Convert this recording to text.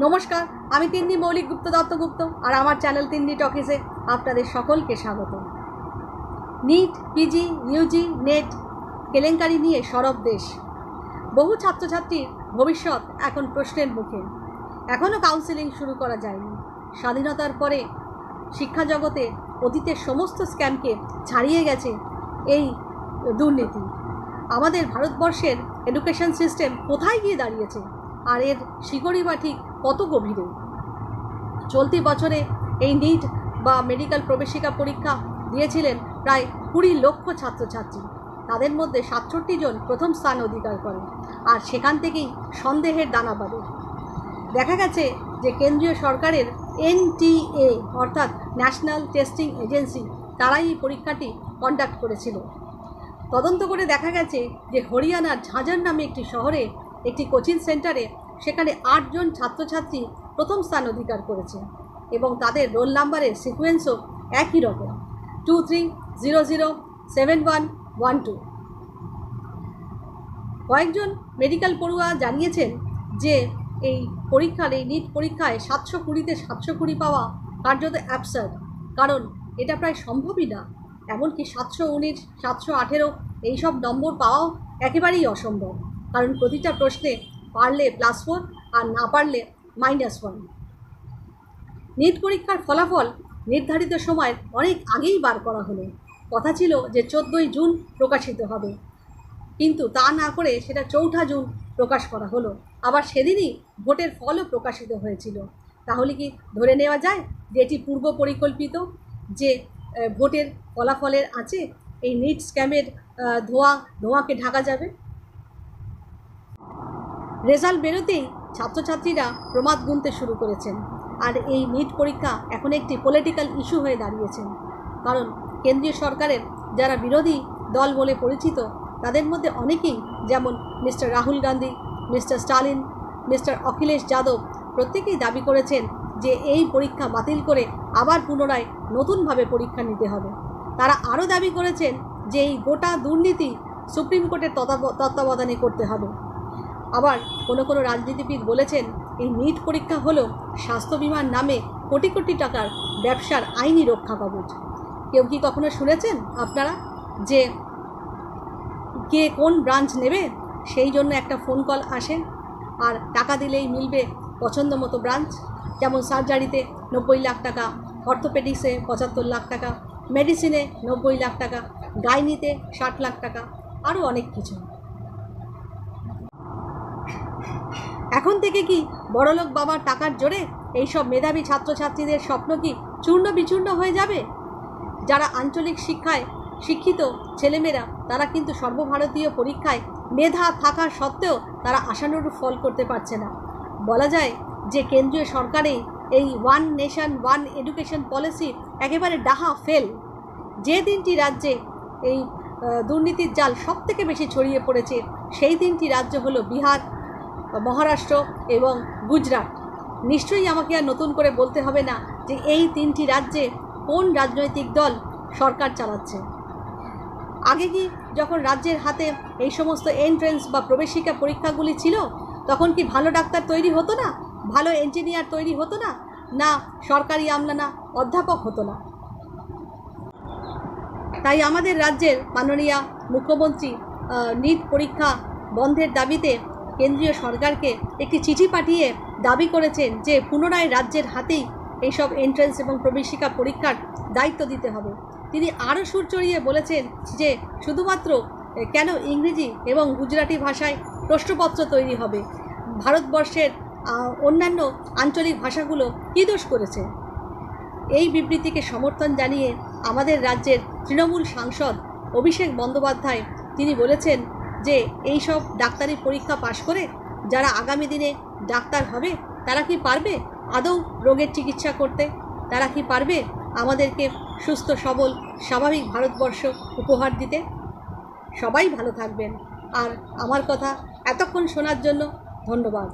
নমস্কার, আমি তিন্নি মৌলিক গুপ্ত দত্তগুপ্ত আর আমার চ্যানেল তিন্নি টকিসে আপনাদের সকলকে স্বাগত। নিট, পিজি, ইউজি, নেট, কেলেঙ্কারি নিয়ে সরব দেশ। বহু ছাত্রছাত্রীর ভবিষ্যৎ এখন প্রশ্নের মুখে। এখনও কাউন্সেলিং শুরু করা যায়নি। স্বাধীনতার পরে শিক্ষা জগতে অতীতের সমস্ত স্ক্যামকে ছাড়িয়ে গেছে এই দুর্নীতি। আমাদের ভারতবর্ষের এডুকেশন সিস্টেম কোথায় গিয়ে দাঁড়িয়েছে? আর এর শিকড়ি বা ঠিক কত গভীরে? চলতি বছরে এই নিট বা মেডিকেল প্রবেশিকা পরীক্ষা দিয়েছিলেন প্রায় কুড়ি লক্ষ ছাত্রছাত্রী। তাদের মধ্যে সাতষট্টি জন প্রথম স্থান অধিকার করেন আর সেখান থেকেই সন্দেহের দানা বাঁধে। দেখা গেছে যে কেন্দ্রীয় সরকারের এনটিএ অর্থাৎ ন্যাশনাল টেস্টিং এজেন্সি তারাই এই পরীক্ষাটি কন্ডাক্ট করেছিল। তদন্ত করে দেখা গেছে যে হরিয়ানার ঝাঁঝর নামে একটি শহরে একটি কোচিং সেন্টারে সেখানে আটজন ছাত্রছাত্রী প্রথম স্থান অধিকার করেছে এবং তাদের রোল নাম্বারের সিকোয়েন্সও একই রকম, two three zero zero seven one one two. কয়েকজন মেডিকেল পড়ুয়া জানিয়েছেন যে এই পরীক্ষার, এই নিট পরীক্ষায় সাতশো কুড়িতে সাতশো কুড়ি পাওয়া কার্যত অ্যাবসার্ড কারণ এটা প্রায় সম্ভবই না। এমনকি সাতশো উনিশ, সাতশো আঠেরো এইসব নম্বর পাওয়াও একেবারেই অসম্ভব। কারণ প্রতিটা প্রশ্নে পারলে প্লাস ফোর আর না পারলে মাইনাস ওয়ান নিট পরীক্ষার ফলাফল নির্ধারিত সময়ের অনেক আগেই বার করা হলো। কথা ছিল যে চোদ্দোই জুন প্রকাশিত হবে। কিন্তু তা না করে সেটা চৌঠা জুন প্রকাশ করা হলো। আবার সেদিনই ভোটের ফলও প্রকাশিত হয়েছিল। তাহলে কি ধরে নেওয়া যায় যে এটি পূর্ব পরিকল্পিত? যে ভোটের ফলাফলের আছে, এই নিট স্ক্যামের ধোঁয়া, ধোঁয়াকে ঢাকা যাবে? রেজাল্ট বেরোতেই ছাত্রছাত্রীরা প্রমাদ গুনতে শুরু করেছেন। আর এই নিট পরীক্ষা এখন একটি পলিটিক্যাল ইস্যু হয়ে দাঁড়িয়েছেন। কারণ কেন্দ্রীয় সরকারের যারা বিরোধী দল বলে পরিচিত, তাদের মধ্যে অনেকেই যেমন mister Rahul Gandhi, mister Stalin, mister Akhilesh Yadav প্রত্যেকেই দাবি করেছেন যে এই পরীক্ষা বাতিল করে আবার পুনরায় নতুনভাবে পরীক্ষা নিতে হবে। তারা আরও দাবি করেছেন যে এই গোটা দুর্নীতি সুপ্রিম কোর্টের তত্ত্বাবধানে করতে হবে। আবার কোনো কোনো রাজনীতিবিদ বলেছেন, এই নিট পরীক্ষা হলো স্বাস্থ্য বিমার নামে কোটি কোটি টাকার ব্যবসার আইনি রক্ষা কবচ কেউ কি কখনো শুনেছেন আপনারা যে কে কোন ব্রাঞ্চ নেবে সেই জন্য একটা ফোন কল আসে আর টাকা দিলেই মিলবে পছন্দ মতো ব্রাঞ্চ? যেমন সার্জারিতে নব্বই লাখ টাকা, অর্থোপেডিক্সে পঁচাত্তর লাখ টাকা, মেডিসিনে নব্বই লাখ টাকা, গাইনিতে ষাট লাখ টাকা, আরও অনেক কিছু। এখন থেকে কি বড়লোক বাবার টাকার জোরে এইসব মেধাবী ছাত্রছাত্রীদের স্বপ্ন কি চূর্ণ বিচূর্ণ হয়ে যাবে? যারা আঞ্চলিক শিক্ষায় শিক্ষিত ছেলেমেয়েরা, তারা কিন্তু সর্বভারতীয় পরীক্ষায় মেধা থাকা সত্ত্বেও তারা আশানুরূপ ফল করতে পারছে না। বলা যায় যে কেন্দ্রীয় সরকারেই এই one nation, one education policy একেবারে ডাহা ফেল। যে দিনটি রাজ্যে এই দুর্নীতির জাল সব থেকে বেশি ছড়িয়ে পড়েছে, সেই দিনটি রাজ্য হলো বিহার মহারাষ্ট্র এবং গুজরাট। নিশ্চয়ই আমাকে আর নতুন করে বলতে হবে না যে এই তিনটি রাজ্যে কোন রাজনৈতিক দল সরকার চালাচ্ছে। আগে কি যখন রাজ্যের হাতে এই সমস্ত এন্ট্রেন্স বা প্রবেশিকা পরীক্ষাগুলি ছিল, তখন কি ভালো ডাক্তার তৈরি হতো না? ভালো ইঞ্জিনিয়ার তৈরি হতো না? না সরকারি আমলানা অধ্যাপক হতো না? তাই আমাদের রাজ্যের মাননীয় মুখ্যমন্ত্রী নিট পরীক্ষা বন্ধের দাবিতে কেন্দ্রীয় সরকারকে একটি চিঠি পাঠিয়ে দাবি করেছেন যে পুনরায় রাজ্যের হাতেই এইসব এন্ট্রেন্স এবং প্রবেশিকা পরীক্ষার দায়িত্ব দিতে হবে। তিনি আরও সুর চড়িয়ে বলেছেন যে শুধুমাত্র কেন ইংরেজি এবং গুজরাটি ভাষায় প্রশ্নপত্র তৈরি হবে? ভারতবর্ষের অন্যান্য আঞ্চলিক ভাষাগুলো কী দোষ করেছে? এই বিবৃতিকে সমর্থন জানিয়ে আমাদের রাজ্যের তৃণমূল সাংসদ অভিষেক বন্দ্যোপাধ্যায় তিনি বলেছেন যে এই সব ডাক্তারি পরীক্ষা পাশ করে যারা আগামী দিনে ডাক্তার হবে, তারা কি পারবে আদৌ রোগের চিকিৎসা করতে? তারা কি পারবে আমাদেরকে সুস্থ, সবল, স্বাভাবিক ভারতবর্ষ উপহার দিতে? সবাই ভালো থাকবেন। আর আমার কথা এতক্ষণ শোনার জন্য ধন্যবাদ।